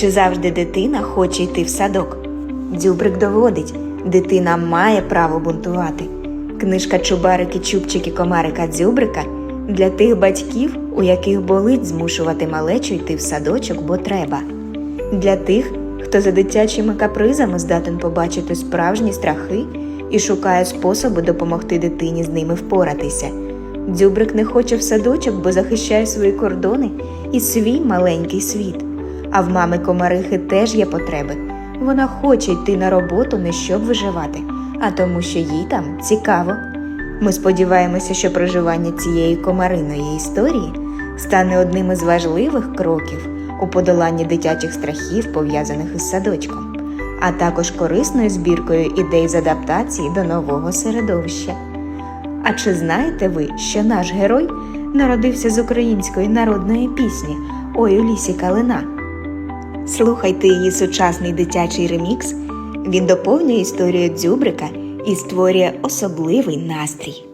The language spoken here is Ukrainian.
Чи завжди дитина хоче йти в садок? Дзюбрик доводить, дитина має право бунтувати. Книжка Чубарики, Чубчики, Комарика Дзюбрика для тих батьків, у яких болить змушувати малечу йти в садочок, бо треба. Для тих, хто за дитячими капризами здатен побачити справжні страхи і шукає способи допомогти дитині з ними впоратися. Дзюбрик не хоче в садочок, бо захищає свої кордони і свій маленький світ. А в мами комарихи теж є потреби. Вона хоче йти на роботу не щоб виживати, а тому, що їй там цікаво. Ми сподіваємося, що проживання цієї комариної історії стане одним із важливих кроків у подоланні дитячих страхів, пов'язаних із садочком, а також корисною збіркою ідей з адаптації до нового середовища. А чи знаєте ви, що наш герой народився з української народної пісні Ой у лісі калина? Слухайте її сучасний дитячий ремікс. Він доповнює історію дзюбрика і створює особливий настрій.